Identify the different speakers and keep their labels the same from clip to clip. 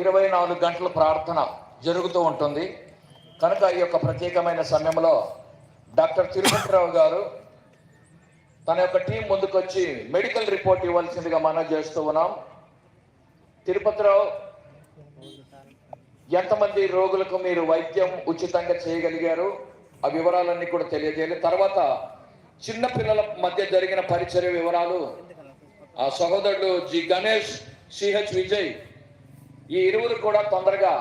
Speaker 1: ఇరవై నాలుగు గంటల ప్రార్థన జరుగుతూ ఉంటుంది. కనుక ఈ యొక్క ప్రత్యేకమైన సమయంలో డాక్టర్ తిరుపతిరావు గారు తన యొక్క టీం ముందుకొచ్చి మెడికల్ రిపోర్ట్ ఇవ్వాల్సిందిగా మనం చేస్తూ ఉన్నాం. తిరుపతిరావు ఎంతమంది రోగులకు మీరు వైద్యం ఉచితంగా చేయగలిగారు? ఆ వివరాలన్నీ కూడా తెలియజేయాలి. తర్వాత చిన్న పిల్లల మధ్య జరిగిన పరిచర్య వివరాలు. ఆ సహోదరుడు జి గణేష్ సిహెచ్ విజయ్ ఈ ఇరువురు కూడా తొందరగా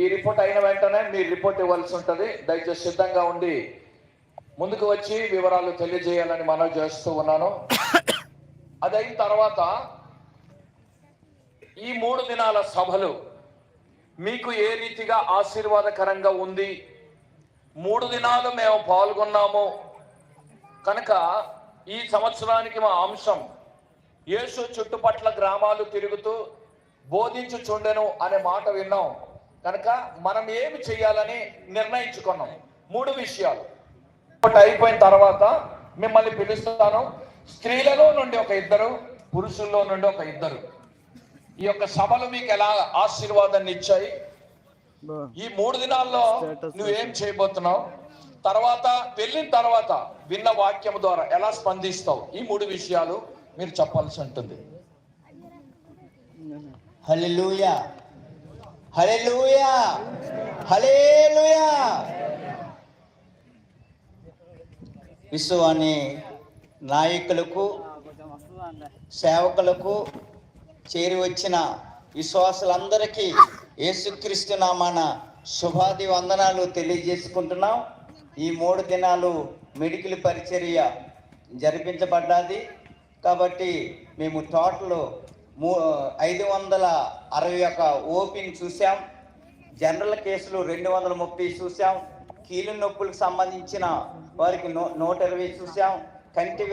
Speaker 1: ఈ రిపోర్ట్ అయిన వెంటనే మీరు రిపోర్ట్ ఇవ్వాల్సి ఉంటుంది. దయచేసి సిద్ధంగా ఉండి ముందుకు వచ్చి వివరాలు తెలియజేయాలని మనం చేస్తూ ఉన్నాను. అది అయిన తర్వాత ఈ మూడు దినాల సభలు మీకు ఏ రీతిగా ఆశీర్వాదకరంగా ఉంది? మూడు దినాలు మేము పాల్గొన్నాము. కనుక ఈ సంవత్సరానికి మా అంశం యేసు చుట్టుపట్ల గ్రామాలు తిరుగుతూ బోధించుచుండెను అనే మాట విన్నాం. కనుక మనం ఏమి చేయాలని నిర్ణయించుకున్నాం. మూడు విషయాలు. ఒకటి అయిపోయిన తర్వాత మిమ్మల్ని పిలుస్తాను. స్త్రీలలో నుండి ఒక ఇద్దరు పురుషుల్లో నుండి ఒక ఇద్దరు. ఈ యొక్క సభలు మీకు ఎలా ఆశీర్వాదాన్ని ఇచ్చాయి? ఈ మూడు దినాల్లో నువ్వేం చేయబోతున్నావు? తర్వాత వెళ్ళిన తర్వాత విన్న వాక్యం ద్వారా ఎలా స్పందిస్తావు? ఈ మూడు విషయాలు మీరు చెప్పాల్సి ఉంటుంది.
Speaker 2: Hallelujah hallelujah hallelujah. విశ్వాన్ని నాయకులకు సేవకులకు చేరి వచ్చిన విశ్వాసులందరికీ యేసుక్రీస్తు నామాన శుభాది వందనాలు తెలియజేసుకుంటున్నాం. ఈ మూడు దినాలు మెడికల్ పరిచర్య జరిపించబడ్డది. కాబట్టి మేము తోటలో మూ ఐదు వందల అరవై ఒక ఓపీని చూసాం జనరల్ కేసులు రెండు వందల ముప్పై చూసాం కీలు నొప్పులకు సంబంధించిన వారికి నూ నూట ఇరవై చూసాం కంటి